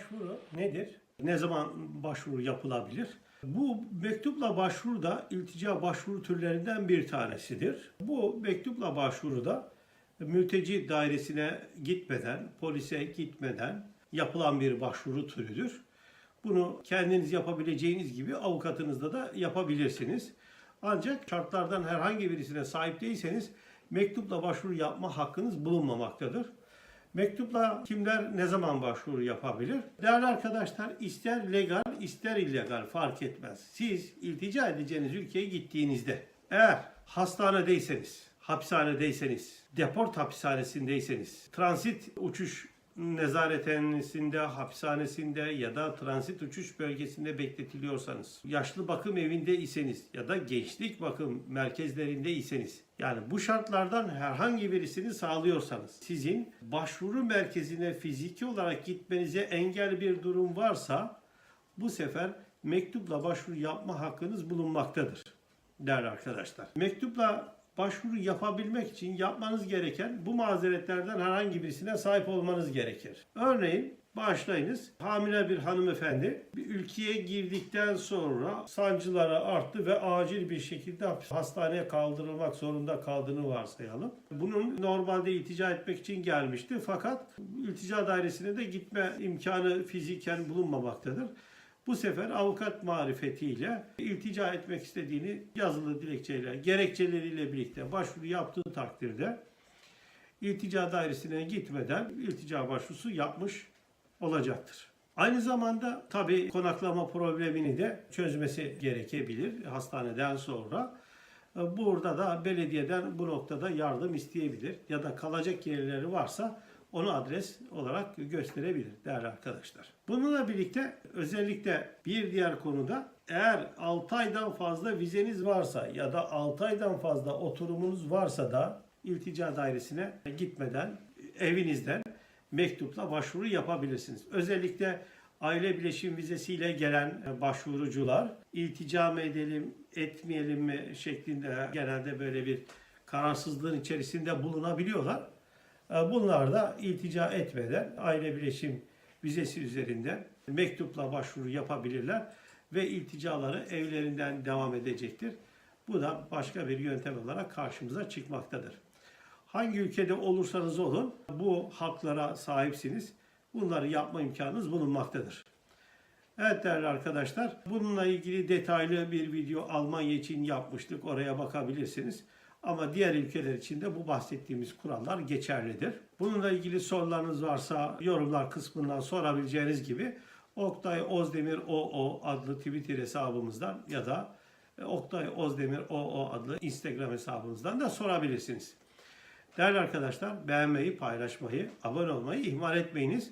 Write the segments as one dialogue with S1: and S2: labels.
S1: başvuru nedir? Ne zaman başvuru yapılabilir? Bu mektupla başvuru da iltica başvuru türlerinden bir tanesidir. Bu mektupla başvuruda mülteci dairesine gitmeden, polise gitmeden yapılan bir başvuru türüdür. Bunu kendiniz yapabileceğiniz gibi avukatınızda da yapabilirsiniz. Ancak şartlardan herhangi birisine sahip değilseniz mektupla başvuru yapma hakkınız bulunmamaktadır. Mektupla kimler ne zaman başvuru yapabilir? Değerli arkadaşlar ister legal ister illegal fark etmez. Siz iltica edeceğiniz ülkeye gittiğinizde eğer hastanedeyseniz, hapishanedeyseniz, deport hapishanesindeyseniz, transit uçuş nezarethanesinde, hapishanesinde ya da transit uçuş bölgesinde bekletiliyorsanız, yaşlı bakım evinde iseniz ya da gençlik bakım merkezlerinde iseniz, yani bu şartlardan herhangi birisini sağlıyorsanız, sizin başvuru merkezine fiziki olarak gitmenize engel bir durum varsa, bu sefer mektupla başvuru yapma hakkınız bulunmaktadır değerli arkadaşlar. Mektupla başvuru yapabilmek için yapmanız gereken bu mazeretlerden herhangi birisine sahip olmanız gerekir. Örneğin başlayınız hamile bir hanımefendi bir ülkeye girdikten sonra sancıları arttı ve acil bir şekilde hastaneye kaldırılmak zorunda kaldığını varsayalım. Bunun normalde iltica etmek için gelmişti fakat iltica dairesine de gitme imkanı fiziken bulunmamaktadır. Bu sefer avukat marifetiyle iltica etmek istediğini yazılı dilekçeyle, gerekçeleriyle birlikte başvuru yaptığı takdirde iltica dairesine gitmeden iltica başvurusu yapmış olacaktır. Aynı zamanda tabii konaklama problemini de çözmesi gerekebilir hastaneden sonra. Burada da belediyeden bu noktada yardım isteyebilir ya da kalacak yerleri varsa onu adres olarak gösterebilir değerli arkadaşlar. Bununla birlikte özellikle bir diğer konuda eğer 6 aydan fazla vizeniz varsa ya da 6 aydan fazla oturumunuz varsa da iltica dairesine gitmeden evinizden mektupla başvuru yapabilirsiniz. Özellikle aile bileşim vizesiyle gelen başvurucular iltica mı edelim, etmeyelim mi şeklinde genelde böyle bir kararsızlığın içerisinde bulunabiliyorlar. Bunlar da iltica etmeden aile bileşim vizesi üzerinden mektupla başvuru yapabilirler ve ilticaları evlerinden devam edecektir. Bu da başka bir yöntem olarak karşımıza çıkmaktadır. Hangi ülkede olursanız olun bu haklara sahipsiniz. Bunları yapma imkanınız bulunmaktadır. Evet değerli arkadaşlar, bununla ilgili detaylı bir video Almanya için yapmıştık. Oraya bakabilirsiniz. Ama diğer ülkeler için de bu bahsettiğimiz kurallar geçerlidir. Bununla ilgili sorularınız varsa yorumlar kısmından sorabileceğiniz gibi Oktay Ozdemir OO adlı Twitter hesabımızdan ya da Oktay Ozdemir OO adlı Instagram hesabımızdan da sorabilirsiniz. Değerli arkadaşlar beğenmeyi, paylaşmayı, abone olmayı ihmal etmeyiniz.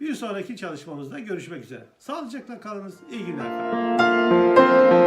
S1: Bir sonraki çalışmamızda görüşmek üzere. Sağlıcakla kalınız. İyi günler.